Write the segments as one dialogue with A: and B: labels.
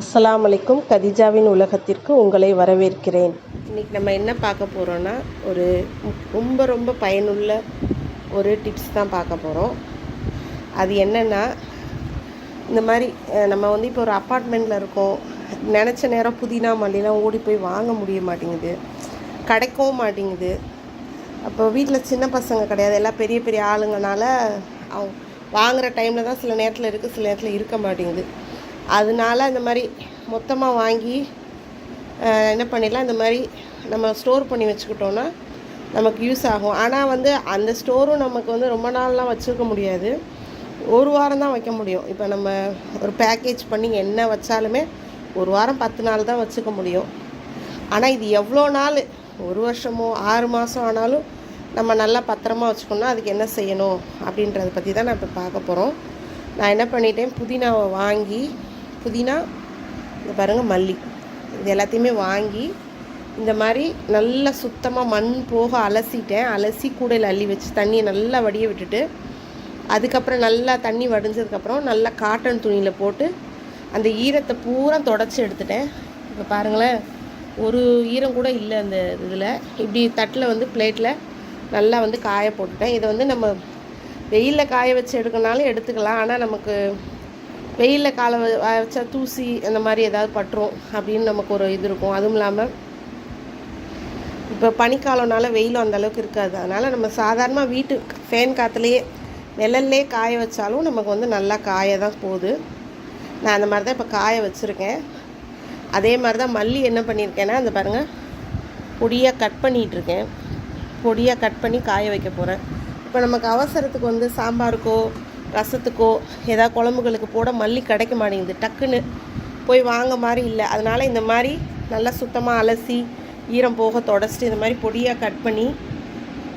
A: அஸ்லாம் அலைக்கும் கதிஜாவின் உலகத்திற்கு உங்களை வரவேற்கிறேன். இன்றைக்கி நம்ம என்ன பார்க்க போகிறோன்னா ஒரு ரொம்ப ரொம்ப பயனுள்ள ஒரு டிப்ஸ் தான் பார்க்க போகிறோம் அது என்னென்னா இந்த மாதிரி நம்ம வந்து இப்போ ஒரு அப்பார்ட்மெண்ட்டில் இருக்கோம். நினச்ச நேரம் புதினா மல்லிலாம் ஓடி போய் வாங்க முடிய மாட்டேங்குது. கிடைக்கவும் மாட்டேங்குது. அப்போ வீட்டில் சின்ன பசங்க கிடையாது. எல்லாம் பெரிய பெரிய ஆளுங்கனால அவங்க வாங்குகிற டைமில் தான் சில நேரத்தில் இருக்குது சில நேரத்தில் இருக்க மாட்டேங்குது. அதனால இந்த மாதிரி மொத்தமாக வாங்கி என்ன பண்ணிடலாம் இந்த மாதிரி நம்ம ஸ்டோர் பண்ணி வச்சுக்கிட்டோன்னா நமக்கு யூஸ் ஆகும். ஆனால் வந்து அந்த ஸ்டோரும் நமக்கு வந்து ரொம்ப நாள்லாம் வச்சுருக்க முடியாது. ஒரு வாரம் தான் வைக்க முடியும். இப்போ நம்ம ஒரு பேக்கேஜ் பண்ணி என்ன வச்சாலுமே ஒரு வாரம் பத்து நாள் தான் வச்சுக்க முடியும். ஆனால் இது எவ்வளோ நாள் ஒரு வருஷமோ ஆறு மாதம் ஆனாலும் நம்ம நல்லா பத்திரமா வச்சுக்கணும்னா அதுக்கு என்ன செய்யணும் அப்படின்றத பற்றி தான் நான் இப்போ பார்க்க போகிறோம் நான் என்ன பண்ணிட்டேன் புதினாவை வாங்கி புதினா இந்த பாருங்கள் மல்லி. இது எல்லாத்தையுமே வாங்கி இந்த மாதிரி நல்லா சுத்தமாக மண் போக அலசிட்டேன். அலசி கூடையில் அள்ளி வச்சு தண்ணியை நல்லா வடிய விட்டுட்டு அதுக்கப்புறம் நல்லா தண்ணி வடிஞ்சதுக்கப்புறம் நல்லா காட்டன் துணியில் போட்டு அந்த ஈரத்தை பூரா தொடச்சி எடுத்துட்டேன். இப்போ பாருங்களேன் ஒரு ஈரம் கூட இல்லை அந்த இதில். இப்படி தட்டில் வந்து பிளேட்டில் நல்லா வந்து காய போட்டுட்டேன். இதை வந்து நம்ம வெயிலில் காய வச்சு எடுக்கனாலும் எடுத்துக்கலாம். ஆனால் நமக்கு வெயிலில் காலை வச்சா தூசி அந்த மாதிரி ஏதாவது பட்டுரும் அப்படின்னு நமக்கு ஒரு இது இருக்கும். அதுவும் இல்லாமல் இப்போ பனிக்காலம்னால வெயிலும் அந்த அளவுக்கு இருக்காது. அதனால் நம்ம சாதாரணமாக வீட்டு ஃபேன் காற்றுலையே நிழல்லே காய வச்சாலும் நமக்கு வந்து நல்லா காய தான் போகுது. நான் அந்த மாதிரி தான் இப்போ காய வச்சுருக்கேன். அதே மாதிரி தான் மல்லி என்ன பண்ணியிருக்கேன்னா அந்த பாருங்கள் பொடியாக கட் பண்ணிகிட்ருக்கேன் பொடியாக கட் பண்ணி காய வைக்க போகிறேன் இப்போ நமக்கு அவசரத்துக்கு வந்து சாம்பாருக்கோ ரசத்துக்கோ ஏதாவது குழம்புகளுக்கு போட மல்லி கிடைக்க மாட்டேங்குது. டக்குன்னு போய் வாங்க மாதிரி இல்லை. அதனால் இந்த மாதிரி நல்லா சுத்தமாக அலசி ஈரம் போக தொடச்சிட்டு இந்த மாதிரி பொடியாக கட் பண்ணி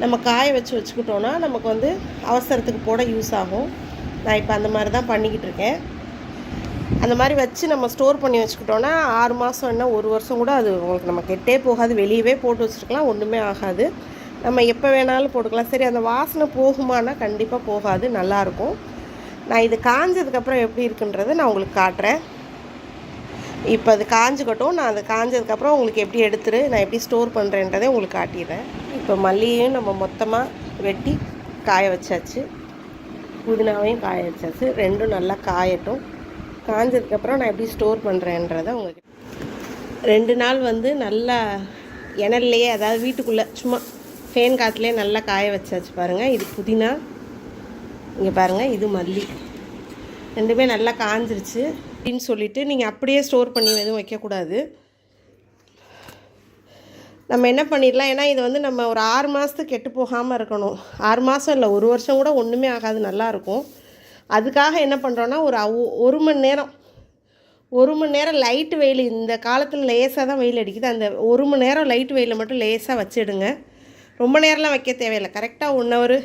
A: நம்ம காய வச்சு வச்சுக்கிட்டோன்னா நமக்கு வந்து அவசரத்துக்கு போட யூஸ் ஆகும். நான் இப்போ அந்த மாதிரி தான் பண்ணிக்கிட்டு இருக்கேன். அந்த மாதிரி வச்சு நம்ம ஸ்டோர் பண்ணி வச்சுக்கிட்டோன்னா ஆறு மாதம் என்ன ஒரு வருஷம் கூட அது உங்களுக்கு நம்ம கெட்டே போகாது. வெளியவே போட்டு வச்சுருக்கலாம் ஒன்றுமே ஆகாது. நம்ம எப்போ வேணாலும் போட்டுக்கலாம். சரி அந்த வாசனை போகுமானா கண்டிப்பாக போகாது. நல்லாயிருக்கும். நான் இது காஞ்சதுக்கப்புறம் எப்படி இருக்குன்றதை நான் உங்களுக்கு காட்டுறேன். இப்போ அது காஞ்சுக்கட்டும். நான் அது காஞ்சதுக்கப்புறம் உங்களுக்கு எப்படி எடுத்துரு நான் எப்படி ஸ்டோர் பண்ணுறேன்றதை உங்களுக்கு காட்டிடுறேன். இப்போ மல்லியையும் நம்ம மொத்தமாக வெட்டி காய வச்சாச்சு. புதினாவையும் காய வச்சாச்சு. ரெண்டும் நல்லா காயட்டும். காஞ்சதுக்கப்புறம் நான் எப்படி ஸ்டோர் பண்ணுறேன்றதை உங்களுக்கு ரெண்டு நாள் வந்து நல்லா இணல்லையே அதாவது வீட்டுக்குள்ளே சும்மா ஃபேன் காற்றுலேயே நல்லா காய வச்சாச்சு பாருங்கள் இது புதினா. இங்கே பாருங்கள் இது மல்லி. ரெண்டுமே நல்லா காஞ்சிருச்சு. அப்படின்னு சொல்லிட்டு நீங்கள் அப்படியே ஸ்டோர் பண்ணி எதுவும் வைக்கக்கூடாது. நம்ம என்ன பண்ணிடலாம்? ஏன்னா இது வந்து நம்ம ஒரு ஆறு மாதத்துக்கு கெட்டு போகாமல் இருக்கணும். ஆறு மாதம் இல்லை ஒரு வருஷம் கூட ஒன்றுமே ஆகாது நல்லாயிருக்கும் அதுக்காக என்ன பண்ணுறோன்னா ஒரு அவு- ஒரு மணி நேரம். ஒரு மணி நேரம் லைட் வெயில் இந்த காலத்தில் லேசாக தான் வெயில் அடிக்குது. அந்த ஒரு மணி நேரம் லைட் வெயிலில் மட்டும் லேசாக வச்சிடுங்க. ரொம்ப நேரம்லாம் வைக்க தேவையில்லை. கரெக்டாக ஒன் ஹவர்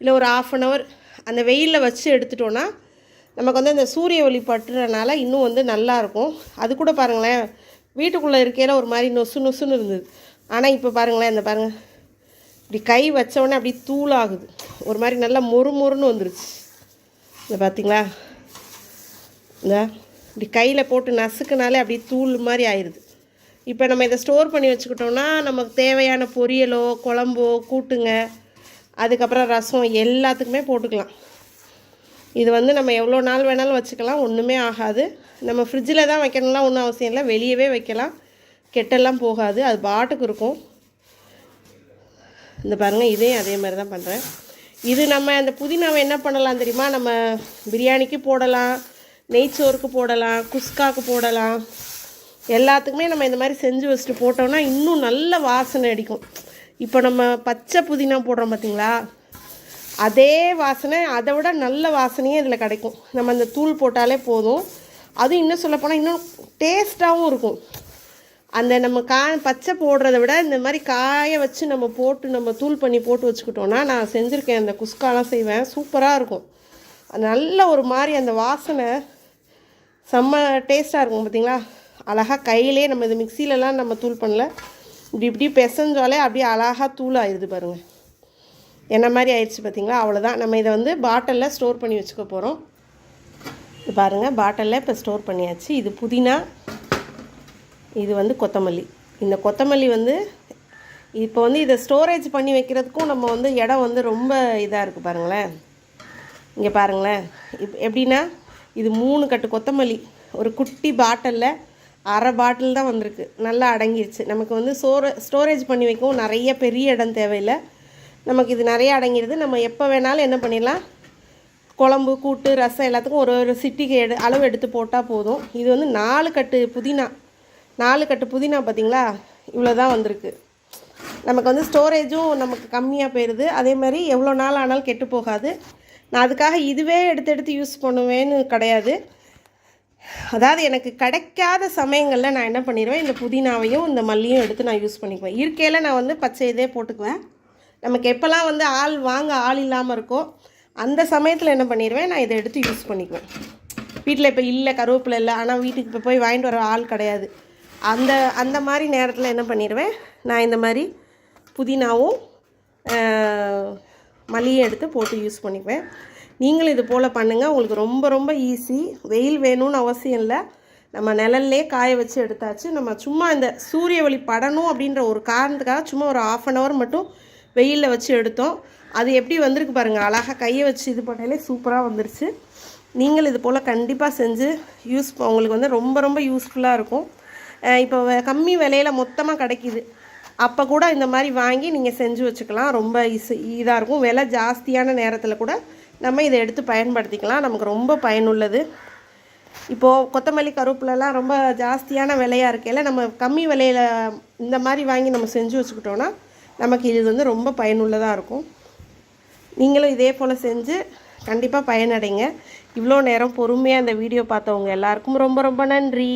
A: இல்லை ஒரு ஆஃப் அன் ஹவர் அந்த வெயிலில் வச்சு எடுத்துட்டோன்னா நமக்கு வந்து அந்த சூரிய ஒளி பட்டுறனால இன்னும் வந்து நல்லாயிருக்கும் அது கூட பாருங்களேன் வீட்டுக்குள்ளே இருக்கையில் ஒரு மாதிரி நொசு நொசுன்னு இருந்தது. ஆனால் இப்போ பாருங்களேன் இந்த பாருங்கள் இப்படி கை வச்சவொடனே அப்படி அப்படியே தூளாகுது. ஒரு மாதிரி நல்லா மொறு மொறுன்னு வந்துருச்சு. இந்த பார்த்தீங்களா இந்த இப்படி கையில் போட்டு நசுக்குனாலே அப்படியே தூள் மாதிரி ஆயிடுது இப்போ நம்ம இதை ஸ்டோர் பண்ணி வச்சுக்கிட்டோம்னா நமக்கு தேவையான பொரியலோ குழம்போ கூட்டுங்க அதுக்கப்புறம் ரசம் எல்லாத்துக்குமே போட்டுக்கலாம். இது வந்து நம்ம எவ்வளோ நாள் வேணாலும் வச்சுக்கலாம் ஒன்றுமே ஆகாது. நம்ம ஃப்ரிட்ஜில் தான் வைக்கணும்லாம் ஒன்றும் அவசியம் இல்லை வெளியவே வைக்கலாம். கெட்டெல்லாம் போகாது அது பாட்டுக்கு இருக்கும். இந்த பாருங்கள் இதையும் அதே மாதிரி தான் பண்ணுறேன் இது நம்ம அந்த புதினாவை என்ன பண்ணலாம் தெரியுமா? நம்ம பிரியாணிக்கு போடலாம் நெய்ச்சோறுக்கு போடலாம் குஸ்காவுக்கு போடலாம். எல்லாத்துக்குமே நம்ம இந்த மாதிரி செஞ்சு வச்சுட்டு போட்டோம்னா இன்னும் நல்ல வாசனை அடிக்கும். இப்போ நம்ம பச்சை புதினா போடுறோம் பார்த்தீங்களா அதே வாசனை அதை விட நல்ல வாசனையே இதில் கிடைக்கும். நம்ம அந்த தூள் போட்டாலே போதும். அதுவும் இன்னும் சொல்லப்போனால் இன்னும் டேஸ்ட்டாகவும் இருக்கும். அந்த நம்ம கா பச்சை போடுறத விட இந்த மாதிரி காய வச்சு நம்ம போட்டு நம்ம தூள் பண்ணி போட்டு வச்சுக்கிட்டோன்னா நான் செஞ்சுருக்கேன். அந்த குஸ்காலாம் செய்வேன். சூப்பராக இருக்கும். அது நல்ல ஒரு மாதிரி அந்த வாசனை செம்ம டேஸ்ட்டாக இருக்கும் பார்த்தீங்களா அழகாக கையிலே நம்ம இது மிக்சிலலாம் நம்ம தூள் பண்ணல. இப்படி இப்படி பிசைஞ்சாலே அப்படியே அழகாக தூள் ஆயிடுது பாருங்கள் என்ன மாதிரி ஆயிடுச்சு பார்த்தீங்களா? அவ்வளோதான் நம்ம இதை வந்து பாட்டிலில் ஸ்டோர் பண்ணி வச்சுக்க போகிறோம் இது பாருங்கள் பாட்டிலில் இப்போ ஸ்டோர் பண்ணியாச்சு. இது புதினா இது வந்து கொத்தமல்லி. இந்த கொத்தமல்லி வந்து இப்போ வந்து இதை ஸ்டோரேஜ் பண்ணி வைக்கிறதுக்கும் நம்ம வந்து இடம் வந்து ரொம்ப இதாக இருக்குது பாருங்களேன். இங்கே பாருங்களேன். இப் எப்படின்னா இது மூணு கட்டு கொத்தமல்லி ஒரு குட்டி பாட்டிலில் அரை பாட்டில் தான் வந்திருக்கு. நல்லா அடங்கிருச்சு. நமக்கு வந்து சோர ஸ்டோரேஜ் பண்ணி வைக்கவும் நிறைய பெரிய இடம் தேவையில்லை. நமக்கு இது நிறைய அடங்கிடுது நம்ம எப்போ வேணாலும் என்ன பண்ணிடலாம்? குழம்பு கூட்டு ரசம் எல்லாத்துக்கும் ஒரு ஒரு சிட்டிக்கு எடு அளவு எடுத்து போட்டால் போதும். இது வந்து நாலு கட்டு புதினா. நாலு கட்டு புதினா பார்த்தீங்களா இவ்வளோ தான் வந்திருக்கு. நமக்கு வந்து ஸ்டோரேஜும் நமக்கு கம்மியாக போயிடுது அதே மாதிரி எவ்வளோ நாள் ஆனாலும் கெட்டு போகாது. நான் அதுக்காக இதுவே எடுத்து எடுத்து யூஸ் பண்ணுவேன்னு கிடையாது. அதாவது எனக்கு கிடைக்காத சமயங்களில் நான் என்ன பண்ணிடுவேன் இந்த புதினாவையும் இந்த மல்லியும் எடுத்து நான் யூஸ் பண்ணிக்குவேன். இருக்கையில் நான் வந்து பச்சை இதே போட்டுக்குவேன். நமக்கு எப்போல்லாம் வந்து ஆள் வாங்க ஆள் இல்லாமல் இருக்கோ அந்த சமயத்தில் என்ன பண்ணிடுவேன் நான் இதை எடுத்து யூஸ் பண்ணிக்குவேன். வீட்டில் இப்போ இல்லை கருவேப்பிலை இல்லை ஆனால் வீட்டுக்கு இப்போ போய் வாங்கிட்டு வர ஆள் கிடையாது. அந்த அந்த மாதிரி நேரத்தில் என்ன பண்ணிடுவேன் நான் இந்த மாதிரி புதினாவும் மல்லியும் எடுத்து போட்டு யூஸ் பண்ணிக்குவேன். நீங்களும் இது போல் பண்ணுங்கள் உங்களுக்கு ரொம்ப ரொம்ப ஈஸி வெயில் வேணும்னு அவசியம் இல்லை. நம்ம நிழல்லே காய வச்சு எடுத்தாச்சு. நம்ம சும்மா இந்த சூரிய ஒளி படணும் அப்படின்ற ஒரு காரணத்துக்காக சும்மா ஒரு ஆஃப் அன் ஹவர் மட்டும் வெயிலில் வச்சு எடுத்தோம். அது எப்படி வந்திருக்கு பாருங்கள் அழகாக கையை வச்சு இது பண்ணாலே சூப்பராக வந்துருச்சு. நீங்கள் இது போல் கண்டிப்பாக செஞ்சு யூஸ் உங்களுக்கு வந்து ரொம்ப ரொம்ப யூஸ்ஃபுல்லாக இருக்கும். இப்போ வ- கம்மி விலையில் மொத்தமாக கிடைக்கிது. அப்போ கூட இந்த மாதிரி வாங்கி நீங்கள் செஞ்சு வச்சுக்கலாம். ரொம்ப இஸ் இதாக இருக்கும். விலை ஜாஸ்தியான நேரத்தில் கூட நம்ம இதை எடுத்து பயன்படுத்திக்கலாம். நமக்கு ரொம்ப பயனுள்ளது. இப்போது கொத்தமல்லி கருவேப்பிலலாம் ரொம்ப ஜாஸ்தியான விலையாக இருக்கையில் நம்ம கம்மி விலையில் இந்த மாதிரி வாங்கி நம்ம செஞ்சு வச்சுக்கிட்டோன்னா நமக்கு இது வந்து ரொம்ப பயனுள்ளதாக இருக்கும். நீங்களும் இதே போல் செஞ்சு கண்டிப்பாக பயனடைங்க. இவ்வளோ நேரம் பொறுமையாக அந்த வீடியோ பார்த்தவங்க எல்லாருக்கும் ரொம்ப ரொம்ப நன்றி.